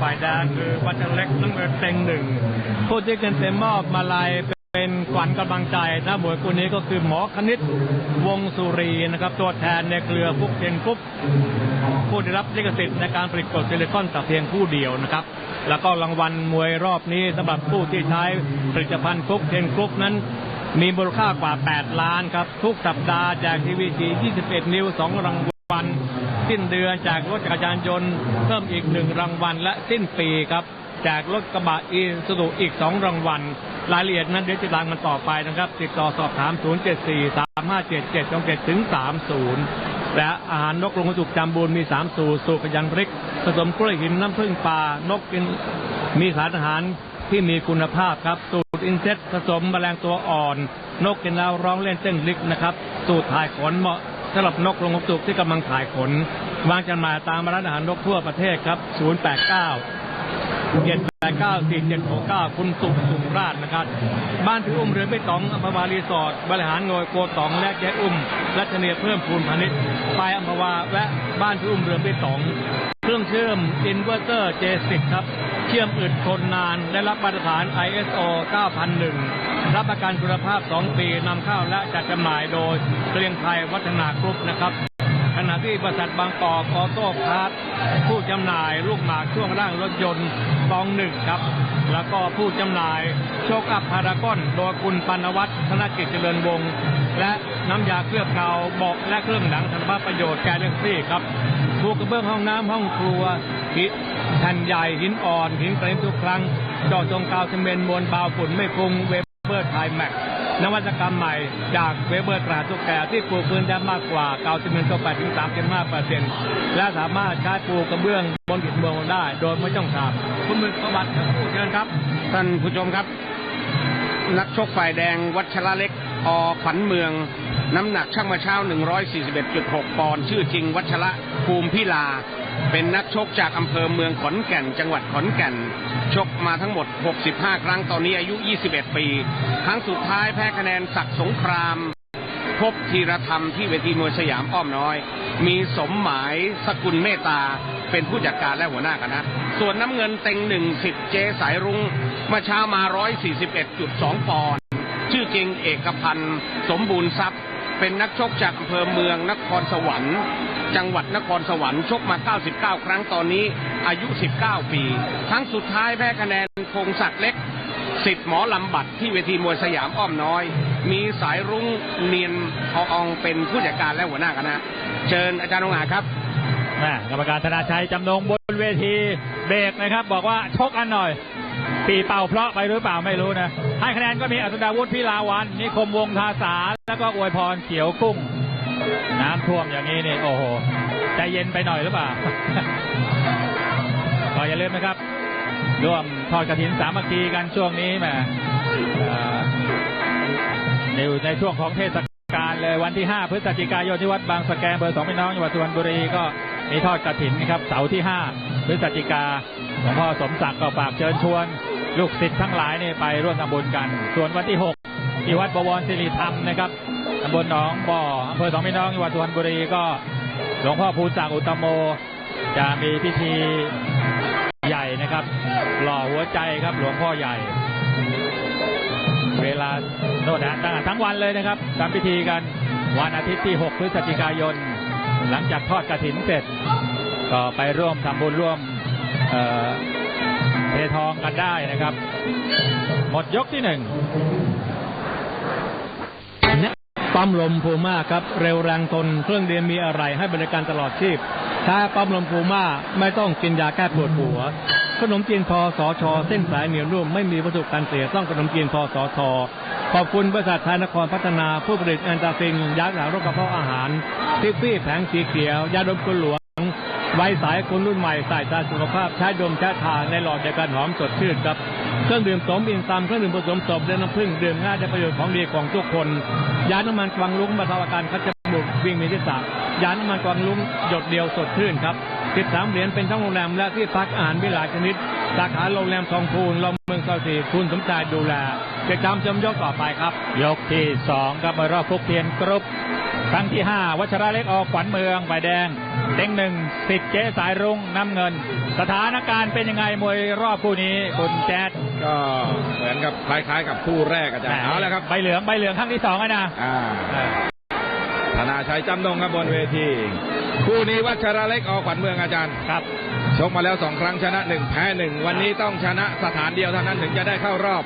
ฝ่ายแดงคือวัชรเล็กน้ำเงินเต็งหนึ่งผู้ที่เกินเต็มมอบมาลัยเป็นขวัญกำลังใจนะมวยคู่นี้ก็คือหมอคณิตวงสุรีนะครับ ตัวแทนในเครือฟุกเทนกรุ๊ปผู้ได้รับลิขสิทธิ์ในการผลิตกดซิลิคอนแต่เพียงผู้เดียวนะครับ แล้วก็รางวัลมวยรอบนี้สำหรับผู้ที่ใช้ผลิตภัณฑ์ฟุกเทนกรุ๊ปนั้นมีมูลค่ากว่า 8 ล้านครับ ทุกสัปดาห์แจกทีวีดี21 นิ้ว 2 รางวัล สิ้นเดือนแจกรถจักรยานยนต์เพิ่มอีกหนึ่งรางวัลและสิ้นปีครับแจกรถกระบะอีสุดุอีก2รางวัลรายละเอียดนั้นเดี๋ยวจะตามกันต่อไปนะครับ ติดต่อสอบถาม 074 3577 27ถึง30 และอาหารนกลงกระจุกจำบูนมี 3 สูตรสูตรขยันพริกผสมกล้วยหินน้ำผึ้งปลานกกินมีสารอาหารที่มีคุณภาพครับ สูตรอินเซตผสมแมลงตัวอ่อน นกกินแล้วร้องเล่นเต้นลิกนะครับ สูตรถ่ายขนเหมาะ สำหรับนกลงกระจุกที่กำลังถ่ายขน วางจำหน่ายตามร้านอาหารนกทั่วประเทศครับ 089เจ็ดแปดเก้าสี่เจ็ดหกเก้าคุณสุขสุขราชนะครับ บ้านพี่อุ้มเรือไม่ตองอัมพวารีสอร์ทบริหารโดยโกตองและแจ๊อุ้มรัชเนียเพิ่มพูนพาณิชย์ไปอัมพวาและบ้านพี่อุ้มเรือไม่ตองเครื่องเชื่อมอินเวอร์เตอร์ J10 ครับ เชื่อมอึดทนนาน ได้รับมาตรฐาน ISO 9001 รับประกันคุณภาพ 2 ปีนำเข้าและจัดจำหน่ายโดยเกรียงไทยวัฒนากรุ๊ปนะครับ ขณะที่บริษัทบางกอกออโต้พาร์ทผู้จำหน่ายลูกหมากช่วงล่างรถยนต์กองหนึ่งครับ แล้วก็ผู้จำหน่ายโชคอัพพารากอนโดยคุณปานวัฒน์ธนกิจเจริญวงศ์และน้ำยาเคลือบเงาเบาะและเครื่องหนังธรรมประโยชน์แกเล็กซี่ครับผู้กระเบื้องห้องน้ำห้องครัวหินแผ่นใหญ่หินอ่อนหินกระเด็นทุกครั้งจาะจงกาวซีเมนต์มวลเบาฝุ่นไม่ฟุ้งเว เบอร์ไทยแม็กนวัตกรรมใหม่จากเวเบอร์ตราทุกแก่ที่ปลูกพื้นได้มากกว่าเกาซิเมนต์ตัว8ถึง35เปอร์เซ็นต์และสามารถใช้ปลูกกระเบื้องบนอิฐเมืองได้ โดยไม่ต้องถามคุณมือประวัติครับผู้เชิญครับ ท่านผู้ชมครับ นักชกฝ่ายแดงวัชระเล็กอขวัญเมือง น้ำหนักช่างมาเช้า 141.6 ปอนด์ชื่อจริงวัชระภูมิพิลา เป็นนักชกจากอำเภอเมืองขอนแก่น จังหวัดขอนแก่น ชกมาทั้งหมด 65 ครั้งตอนนี้อายุ 21 ปี ครั้งสุดท้ายแพ้คะแนนศักดิ์สงคราม พบธีรธรรมที่เวทีมวยสยามอ้อมน้อย มีสมหมายสกุลเมตตา เป็นผู้จัดการและหัวหน้าคณะ ส่วนน้ำเงินเต็งหนึ่งสิบเจสายรุง้งเมื่อเช้ามา 141.2 ปอนด์ชื่อจริงเอกพันธ์สมบูรณ์ทรัพย์ เป็นนักชกจากอำเภอเมืองนครสวรรค์ จังหวัดนครสวรรค์ชกมา 99 ครั้งตอนนี้อายุ 19 ปี ครั้งสุดท้ายแพ้คะแนนพงศักดิ์เล็กสิทธิ์หมอลำบัดที่เวทีมวยสยามอ้อมน้อย มีสายรุ้งเนียนออองเป็นผู้จัดการและหัวหน้าคณะเชิญอาจารย์องอาครับกรรมการธนาชัยจำนงบนเวทีเบรกนะครับ บอกว่าชกอันหน่อย ปีเป่าเพราะไปหรือเปล่าไม่รู้นะ ให้คะแนนก็มีอัศดาวุฒิพิลาวันนิคมวงทาสาแล้วก็อวยพรเขียวกุ้ง น้ำท่วมอย่างนี้นี่โอ้โหใจเย็นไปหน่อยหรือเปล่าก็อย่าลืมนะครับ ร่วมทอดกระถินสามัคคีกันช่วงนี้แหมเอ่ออยู่ในช่วงของเทศกาลเลยวันที่ 5 พฤศจิกายนที่วัดบางสะแกเบอร์สองพี่น้องจังหวัดสุพรรณบุรีก็มีทอดกระถินนะครับเสาร์ที่ 5 พฤศจิกาหลวงพ่อสมศักดิ์ก็ฝากเชิญชวน ลูกศิษย์ทั้งหลายนี่ไปร่วมทำบุญกัน ส่วนวันที่6ที่วัดบวรสิริธรรมนะครับตำบลหนองบ่ออำเภอสองพี่น้องจังหวัดสุพรรณบุรีก็หลวงพ่อภูนศักดิ์อุตโม จะมีพิธีใหญ่นะครับ หล่อหัวใจครับหลวงพ่อใหญ่ เวลาโน่นนะตั้งทั้งวันเลยนะครับทำพิธีกันวันอาทิตย์ที่ 6 พฤศจิกายน หลังจากทอดกระถินเสร็จ ก็ไปร่วมทำบุญร่วมเอ่อ ททองกันได้นะครับ หมดยกที่หนึ่งปั๊มลมพูม่าครับ เร็วแรงทนเครื่องเดียนมีอะไรให้บริการตลอดชีพถ้าปั๊มลมพูม่าไม่ต้องกินยาแก้ปวดหัว ขนมจีนพอสอชอเส้นสายเหนียวนุ่มไม่มีวัตถุกันเสียต้องขนมจีนพอสอชอขอบคุณบริษัทไทยนครพัฒนาผู้ผลิตแอนตาซินยาหนาโรคกระเพาะอาหารทิฟฟี่แผงสีเขียว ยาดมคุหลวง ไว้สายคนรุ่นใหม่ใส่ใจสุขภาพใช้ดมใช้ทาในหลอดเดียวกันหอมสดชื่นครับเครื่องดื่มสมอินทรัมเครื่องดื่มผสมสมเดน้ำผึ้งดื่มง่ายได้ประโยชน์ของดีของทุกคน ยาน้ำมันกวางลุ้งบรรเทาอาการคัดจมูกวิ่งมีทิศยาน้ำมันกวางลุ้งหยดเดียวสดชื่นครับ13เหรียญเป็นทั้งโรงแรมและที่พักอาหารวิลาชนิด สาขาโรงแรมทองพูนลมเมืองซอยสี่คุณสมชายดูแลจะจำชมยกต่อไปครับ ยกที่สองครับมารอบฟุกเทียนกรุ๊ป ครั้งที่ 5 วัชระเล็กออกขวัญเมืองฝ่ายแดง เต็งหนึ่งสิทธิ์เจ๊สายรุ้งน้ำเงิน สถานการณ์เป็นยังไงมวยรอบคู่นี้คุณแจ๊ดก็เหมือนกับคล้ายๆกับคู่แรกอาจารย์เอาแล้วครับใบเหลืองใบเหลืองครั้งที่สองแล้วนะอ่าเออธนาชัยจำนงครับบนเวที คู่นี้วัชระเล็กออกขวัญเมืองอาจารย์ครับชกมาแล้วสองครั้งชนะหนึ่งแพ้หนึ่งวันนี้ต้องชนะสถานเดียวเท่านั้นถึงจะได้เข้ารอบ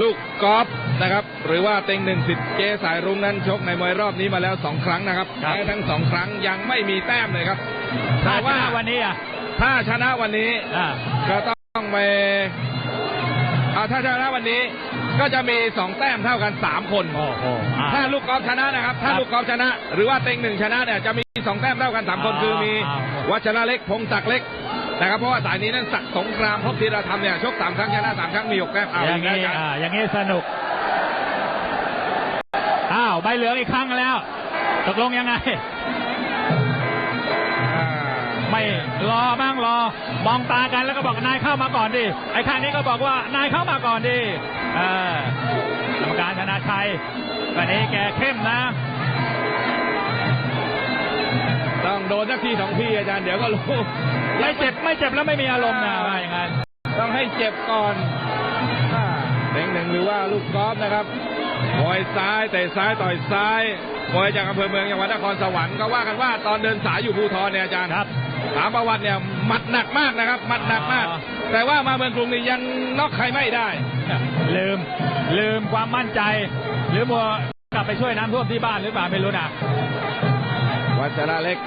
ลูกกอล์ฟ นะครับ หรือว่าเต็งหนึ่งสิทธิ์เจสายรุ้งนั้นชกในมวยรอบนี้มาแล้วสองครั้งนะครับครับแพ้ทั้งสองครั้งยังไม่มีแต้มเลยครับถ้าแต่ว่าว่าวันนี้อะถ้าชนะวันนี้อ่าก็ต้องไปอ่าถ้าชนะวันนี้ก็จะมีสองแต้มเท่ากันสามคนโอ้โหอะถ้าลูกกอล์ฟชนะนะครับ ถ้าครับลูกกอล์ฟชนะ หรือว่าเต็งหนึ่งชนะเนี่ยจะมีสองแต้มเท่ากันสามคนอ่าคือมีอ่าวัชระเล็กพงศักดิ์เล็กนะครับเพราะว่าสายนี้นั้นศักดิ์สงกรามพบธีรธรรมเนี่ยชกสามครั้งชนะสามครั้งมีหกแต้มเอาออย่างงนี้นี้กันอ่าอย่างนี้สนุกอ้าว ใบเหลืองอีกครั้งแล้ว ตกลงยังไง ไม่รอบ้างรอ มองตากันแล้วก็บอกนายเข้ามาก่อนดิ ไอ้ข้างนี้ก็บอกว่านายเข้ามาก่อนดิเออกรรมการธนาชัยวันนี้แกเข้มนะต้องโดนสักทีสองทีอาจารย์เดี๋ยวก็รู้ไม่เจ็บไม่เจ็บแล้วไม่มีอารมณ์นะว่าอย่างนั้นต้องให้เจ็บก่อนอ่าเต็งหนึ่งหรือว่าลูกกอล์ฟนะครับ มวยซ้ายเตะซ้ายต่อยซ้ายมวยจากอำเภอเมืองจังหวัดนครสวรรค์ก็ว่ากันว่าตอนเดินสายอยู่ภูทรเนี่ยอาจารย์ครับถามประวัติเนี่ยหมัดหนักมากนะครับหมัดหนักมากอ๋อแต่ว่ามาเมืองกรุงนี่ยังน็อกใครไม่ได้ ลืมลืมความมั่นใจ หรือมัวกลับไปช่วยน้ำท่วมที่บ้านหรือเปล่าไม่รู้นะวัชระเล็ก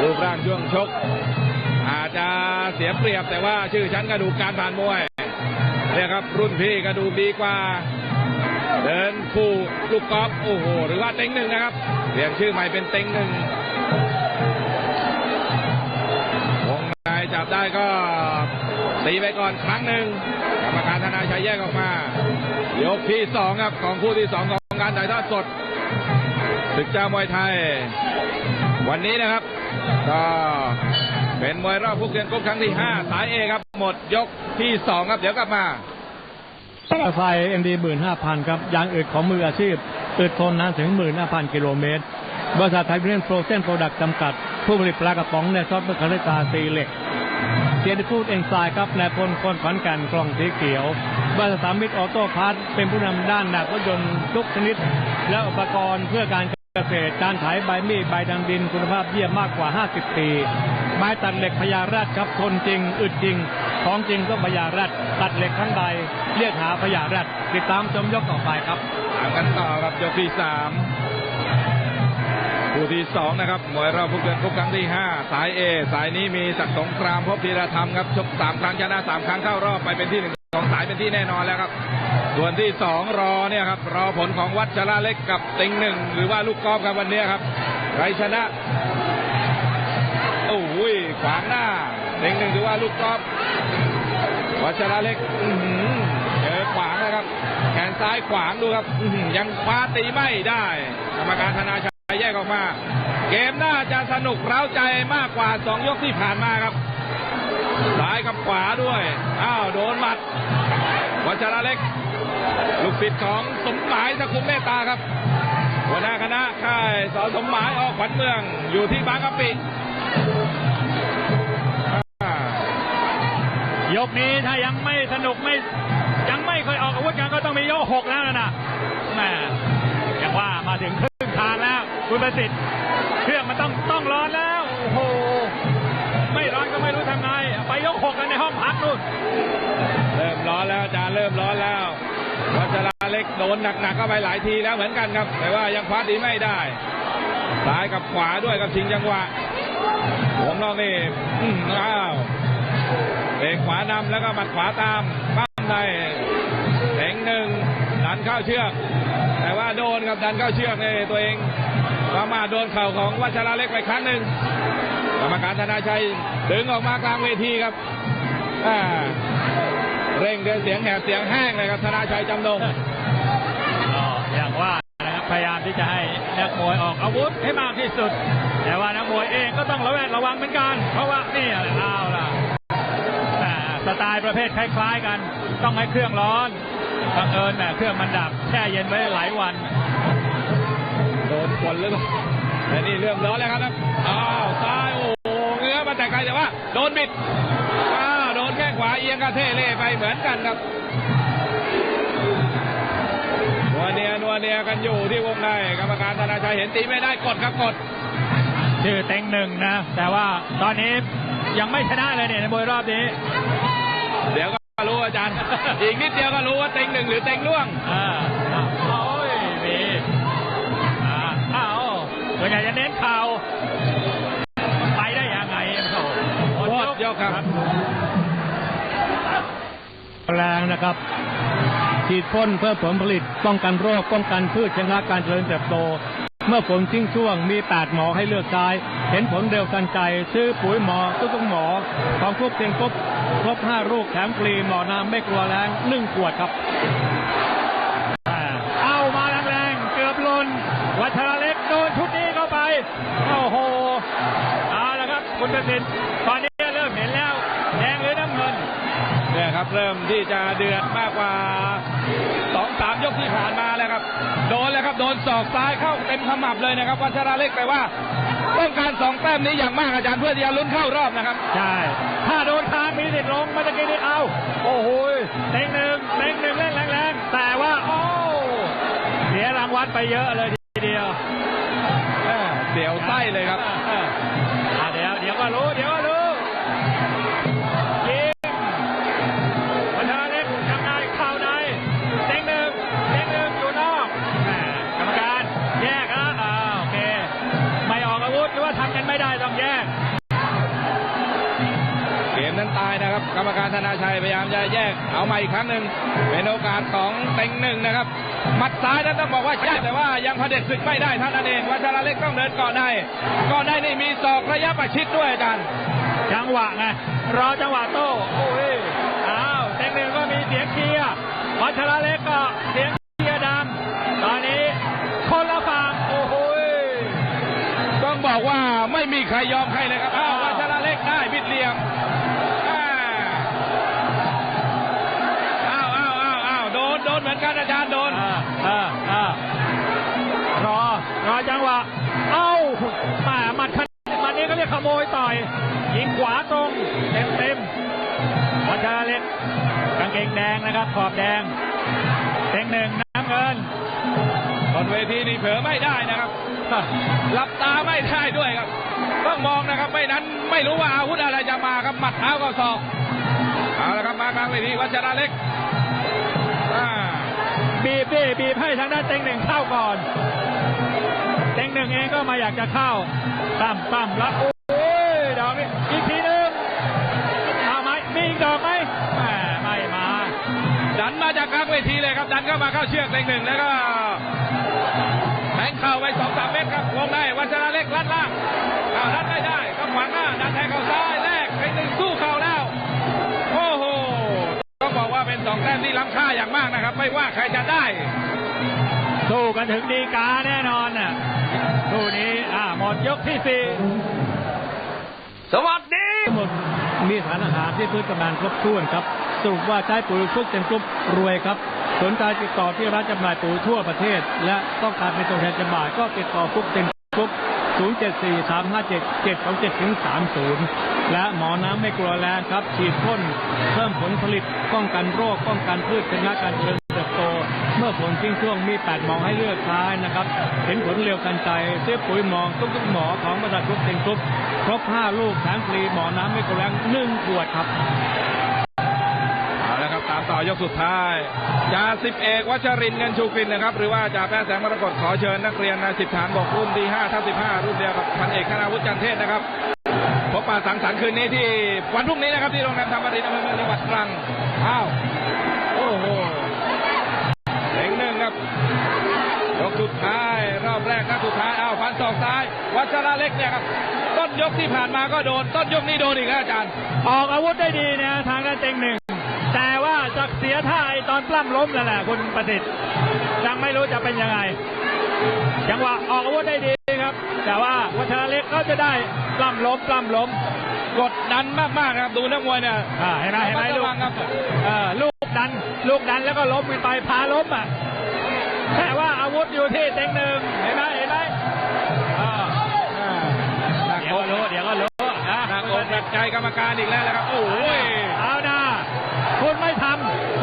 รูปร่างช่วงชก อาจจะเสียเปรียบแต่ว่าชื่อชั้นกระดูกการผ่านมวยเนี่ยครับรุ่นพี่กระดูกดีกว่า เดินคู่ลูกกอล์ฟโอ้โห หรือว่าเต็งหนึ่งนะครับเปลี่ยนชื่อใหม่เป็นเต็งหนึ่งวงในจับได้ก็ตีไปก่อนครั้งหนึ่งกรรมการธนาชัยแยกออกมา ยกที่สองครับของคู่ที่สองของการถ่ายทอดสดศึกเจ้ามวยไทย วันนี้นะครับ ก็เป็นมวยรอบผู้เกียนกุ๊กครั้งที่ 5 สายเอครับ หมดยกที่ 2 ครับ เดี๋ยวกลับมา ไฟเอ็มดีหมื่นห้าพันครับยางอึดของมืออาชีพอึดทนนานถึงหมื่นห้าพันกิโลเมตร บริษัทไทยเบรนโปรเซนโปรดักต์จำกัด ผู้ผลิตปลากระป๋องในซอสมะเขือตาสีเหล็กเทียนฟูดเอนไซม์ครับนายพลคนขอนก่นกล่องสีเขียวบริษัทสามิตรออโต้พาร์ทเป็นผู้นำด้านหนักรถยนต์ทุกชนิด และอุปกรณ์เพื่อการเกษตรการถ่ายใบมีดใบดังดินคุณภาพเยี่ยมมากกว่า 50 ปี ม้ตัดเหล็กพญาราชครับทนจริงอึดจริงของจริงต้องพญาราชตัดเหล็กทั้งใบเรียกหาพญาราชติดตามชมยกต่อไปครับตามกันต่อครับยกที่3คู่ที่2นะครับมวยเรอบผู้เกียนกุ๊กครั้งที่5สายเอสายนี้มีศักดิ์สงครามพบธีรธรรมครับชก3ครั้งชนะ3ครั้งเข้ารอบไปเป็นที่หนึ่งของสายเป็นที่แน่นอนแล้วครับ ส่วนที่2รอเนี่ยครับรอผลของวัชระเล็กกับเต็งหนึ่งหรือว่าลูกกอล์ฟครับวันนี้ครับใครชนะ โอ้ยขวางหน้าเต็งหนึ่งหรือว่าลูกกอล์ฟวัชระเล็กอื้อหือเจอขวางนะครับ แขนซ้ายขวางดูครับยังคว้าตีไม่ได้ กรรมการธนาชัยแยกออกมา เกมน่าจะสนุกเร้าใจมากกว่าสองยกที่ผ่านมาครับ ซ้ายกับขวาด้วย อ้าวโดนหมัด วัชระเล็ก ลูกศิษย์ของสมหมายสกุลเมตตาครับหัวหน้าคณะค่ายสอนสมหมายออกขวัญเมือง อยู่ที่บางกะปิ กนี้ถ้ายังไม่สนุกไม่ยังไม่เคยออกอาวุธกันก็ต้องมียกหกแล้วนะแหมอย่างว่ามาถึงครึ่งทางแล้ว คุณประสิทธิ์เครื่องมันต้องต้องร้อนแล้วโอ้โหไม่ร้อนก็ไม่รู้ทำไง ไปยกหกกันในห้องพักนู่นเริ่มร้อนแล้วอาจารย์เริ่มร้อนแล้ววัชระเล็กโดนหนักๆเข้าไปหลายทีแล้วเหมือนกันครับ แต่ว่ายังคว้าตีไม่ได้ซ้ายกับขวาด้วยกับชิงจังหวะหัวงนอกนี่อื้ออ้าว เบรกขวานำแล้วก็หมัดขวาตามปั้มในเพ่งหนึ่งดันเข้าเชือก แต่ว่าโดนครับดันเข้าเชือกนี่ตัวเองประมาโดนเข่าของวัชระเล็กไปครั้งหนึ่งกรรมการธนาชัยดึงออกมากลางเวทีครับอ่าเร่งเดินเสียงแหบเสียงแห้งเลยครับธนาชัยจำนงอย่างว่านะครับพยายามที่จะให้นักมวยออกอาวุธให้มากที่สุด แต่ว่านักมวยเองก็ต้องระแวดระวังเหมือนกัน เพราะว่านี่แหละเอาล่ะ สไตล์ประเภทคล้ายๆกัน ต้องให้เครื่องร้อนบังเอิญแหมเครื่องมันดับแช่เย็นไว้หลายวันโดนคนหรือเปล่าแต่นี่เริ่มร้อนแล้วครับนะอ้าวซ้ายโอ้โหเงื้อมาแต่ไกลแต่ว่า โดนบิดอ้าวโดนแข้งขวาเอียงกระเทเล่ไปเหมือนกันครับนัวเนียนัวเนียกันอยู่ที่วงในกรรมการธนาชัยเห็นตีไม่ได้กดครับกดชื่อเต็งหนึ่งนะ แต่ว่าตอนนี้ยังไม่ชนะเลยเนี่ยในมวยรอบนี้ อาจารย์ อีกนิดเดียวก็รู้ว่าเต็งหนึ่งหรือเต็งล่วงอ่าโอ้ยมีอ่าอ้าวส่วนใหญ่จะเน้นเข่าไปได้ยังไงโอ้โหหมดยกครับแรงนะครับฉีดพ่นเพื่อผลผลิตป้องกันโรคป้องกันพืชชะงักการเจริญเติบโต เมื่อผลทิ้งช่วงมี 8 หมอให้เลือกใช้ เห็นผลเร็วทันใจ ซื้อปุ๋ยหมอทุกทุกๆหมอ ของครบเพียงครบครบ 5 ลูกแถมฟรีหมอน้ำไม่กลัวแรง1ขวดครับ เอามาแรงๆเกือบลนวัชระเล็กโดนชุดนี้เข้าไป โอ้โหเอาละครับ คุณประสิทธิ์ตอนนี้แล้ว แดงหรือน้ำเงิน เนี่ยครับ เริ่มที่จะเดือดมากกว่าสองสามยกที่ผ่านมาแล้วครับ โดนแล้วครับโดนศอกซ้ายเข้าเต็มขมับเลยนะครับวัชราเล็กแต่ว่าต้องการสองแต้มนี้อย่างมากอาจารย์เพื่อที่จะลุ้นเข้ารอบนะครับ ใช่ ถ้าโดนคางมีสิทธิ์ลงเมื่อกี้นี้เอา โอ้โหยเต็งหนึ่งเต็งหนึ่งเล่นแรงๆแต่ว่าโอ้เสียรางวัลไปเยอะเลยทีเดียวเดี๋ยวไส้เลยครับ ธนาชัยพยายามจะแยกเอามาอีกครั้งหนึ่งเป็นโอกาสของเต็งหนึ่งนะครับหมัดซ้ายนั้นต้องบอกว่าใช่แต่ว่ายังพเผด็จศึกไม่ได้เท่านั้นเองวัชราเล็กต้องเดินก่อนได้ก่อนได้นี่มีศอกระยะประชิดด้วยอาจารย์จังหวะไงรอจังหวะโต้โอ้ยอ้าวเต็งหนึ่งก็มีเสียงเชียร์วัชระเล็กก็เสียงเชียร์ดังตอนนี้คนละฝั่งโอ้โหยต้องบอกว่าไม่มีใครยอม โมยต่อยยิงขวาตรงเต็มเต็มๆวัชระเล็กกางเกงแดงนะครับ ขอบแดงเต็งหนึ่งน้ำเงินบนเวทีนี่เผลอไม่ได้นะครับหลับตาไม่ได้ด้วยครับ ต้องมองนะครับ ไม่นั้นไม่รู้ว่าอาวุธอะไรจะมาครับหมัดเท้าก็ศอกเอาละครับมากลางเวทีวัชระเล็กอ่าบีบดิบีบให้ทางด้านเต็งหนึ่งเข้าก่อน เต็งหนึ่งเองก็มาอยากจะเข้าตั้มตั้มแล้ จากกลางเวทีเลยครับ ดันเข้ามาเข้าเชือกเต็งหนึ่งแล้วก็แทงเข่าไปสองสามเมตรครับวงในวัชระเล็กลัดล่างอ้าวลัดไม่ได้ก็ขวางหน้าดันแทงเข่าซ้ายแรกเต็งหนึ่งสู้เข่าแล้วโอ้โหต้องบอกว่าเป็นสองแต้มที่ล้ำค่าอย่างมากนะครับ ไม่ว่าใครจะได้ สู้กันถึงดีกาแน่นอนน่ะคู่นี้อ่าหมดยกที่สี่สวัสดีทั้งหมดมีสารอาหารที่พืชกำลังครบถ้วนครับ สรุปว่าใช้ปุ๋ยฟุกเต็มกรุ๊ปรวยครับสนใจติดต่อที่ร้านจำหน่ายปุ๋ยทั่วประเทศ และต้องการเป็นตัวแทนจำหน่ายก็ติดต่อฟุกเต็มกรุ๊ป0743577730 และหมอน้ำไม่กลัวแรงครับ ฉีดพ่นเพิ่มผลผลิตป้องกันโรค ป้องกันพืชชนะการเจริญเติบโต เมื่อผลทิ้งช่วงมี8หมองให้เลือกใช้นะครับ เห็นผลเร็วทันใจซื้อปุ๋ยหมองทุกๆหมอของบริษัทฟุกเต็มกรุ๊ปครบ 5 ลูกแถมฟรีหมอน้ำไม่กลัวแรง1ขวดครับ ต่อยกสุดท้ายจ่าสิบเอกวัชรินเงินชูกลินนะครับ หรือว่าจ่าแพ้แสงมรกตขอเชิญนักเรียนนายสิบฐานบอกรุ่นที่5ทับ15รุ่นเดียวกับพันเอกคณาวุฒิจันเทศนะครับพบปะสังสรรค์คืนนี้ที่วันพรุ่งนี้นะครับที่โรงแรมธรรมรินทร์อำเภอเมืองจังหวัดตรังอ้าวโอ้โหเล็งหนึ่งครับยกสุดท้ายรอบแรกนัดสุดท้ายอ้าวฟันศอกซ้าย วัชระเล็กเนี่ยครับต้นยกที่ผ่านมาก็โดน ต้นยกนี้โดนอีกแล้วอาจารย์ ออกอาวุธได้ดีนะทางด้านเต็งหนึ่ง ยท่าไอตอนปล้ำล้มนั่นแหละคุณประสิทธิ์ยังไม่รู้จะเป็นยังไง จังหวะออกอาวุธได้ดีครับ แต่ว่าวัชระเล็กก็จะได้ปล้ำล้มปล้ำล้มกดดันมากๆครับ ดูนักมวยเนี่ยเห็นไหมเห็นไหมลูกลูกดัน ลูกดันแล้วก็ล้มกัไปพาล้มอะแต่ว่าอาวุธอยู่ที่เต็งหนึ่งเห็นไหมเห็นไหมเดี๋ยวก็รู้เดี๋ยวก็รู้หนักอกหนักใจกรรมการอีกแล้วนะครับ โอ้ยเอาดาคุณไม่ทำ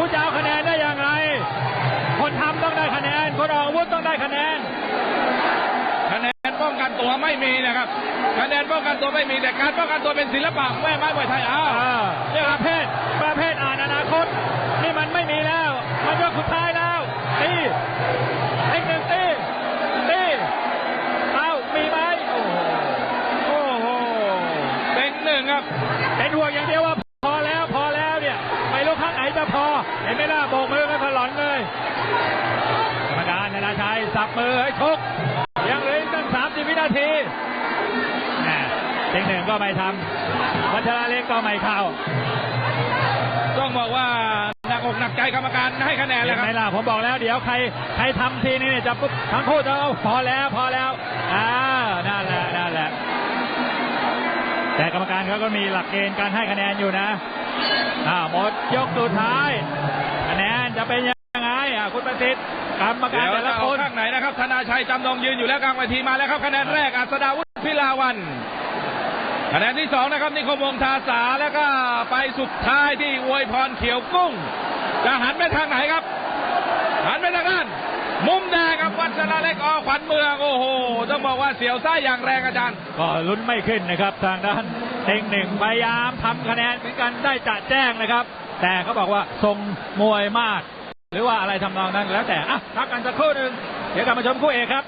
วุธต้องได้คะแนน คะแนนป้องกันตัวไม่มีนะครับ คะแนนป้องกันตัวไม่มีแต่การป้องกันตัวเป็นศิลปะแม่ไม้มวยไทยอ้าวอ่าเนี่ยประเภทประเภทอ่านอนาคต นี่มันไม่มีแล้ว มันยกสุดท้ายแล้วตีเอ็กหนึ่งตีตีเอามีไหมโอ้โหโอ้โหเป็นหนึ่งครับเป็นห่วงอย่างเดียวว่าพอแล้วพอแล้วเนี่ยไม่รู้ครั้งไหนจะพอ เห็นไหมล่ะโบกมือกันถลอนเลย กรรมการธนาชัยสับมือให้ชก ยังเหลืออีกตั้งสามสิบวินาทีแหม่เต็งหนึ่งก็ไม่ทำวัชระเล็กก็ไม่เข้า ต้องบอกว่าหนักอกหนักใจกรรมการให้คะแนนเห็แล้วนคไหรัมบล่ะผมบอกแล้วเดี๋ยวใครใครทำทีนี้เนี่ยจะปุ๊บทั้งคู่จะเอาพอแล้วพอแล้วอ่านั่นแหละนั่นแหละ แต่กรรมการเขาก็มีหลักเกณฑ์การให้คะแนนอยู่นะอ่าหมดยกสุดท้าย คะแนนจะเป็นยังไงอะ คุณประสิทธิ์กรรมการเดี๋ยวแต่จะละเอาคนข้างไหนนะครับธนาชัยจำนงยืนอยู่แล้วกลางเวทีมาแล้วครับคะแนนแรกอัศดาวุฒิพิลาวันคะแนนที่สองนะครับนิคมวงศ์ทาสาแล้วก็ไปสุดท้ายที่อวยพรเขียวกุ้ง จะหันไปทางไหนครับ หันไปทางนั้นมุมแดงครับวัชระเล็กอขวัญเมืองโอ้โหต้องบอกว่าเสียวไส้อย่างแรงอาจารย์ ก็ลุ้นไม่ขึ้นนะครับ ทางด้านเต็งหนึ่งพยายามทำคะแนนเหมือนกันได้จะแจ้งนะครับ แต่เขาบอกว่าทรงมวยมาก หรือว่าอะไรทำนองนั้นแล้วแต่อะพักกันสักครู่หนึ่งเดี๋ยวกลับมาชมคู่เอกครับ